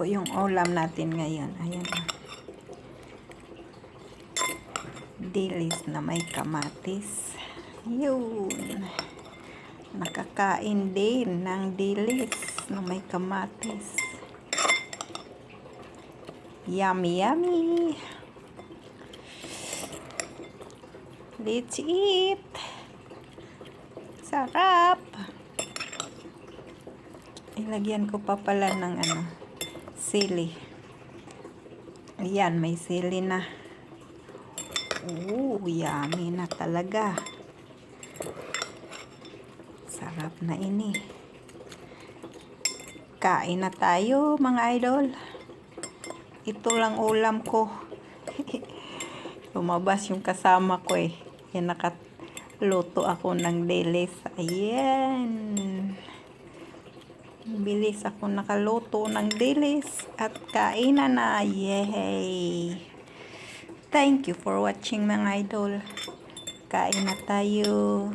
po yung ulam natin ngayon. Ayan. Dilis na may kamatis. Yun. Nakakain din ng dilis na may kamatis. Yummy, yummy. Let's eat. Sarap. Ilagyan ko pa pala ng ano, sili. Ayan, may sili na. Oo, yummy na talaga. Sarap na ini. Kain na tayo, mga idol. Ito lang ulam ko. Lumabas yung kasama ko eh. Yan, nakaluto ako ng dilis. Ayan. Bilis ako nakaluto ng dilis at kainan na. Yay! Thank you for watching mga idol. Kain na tayo.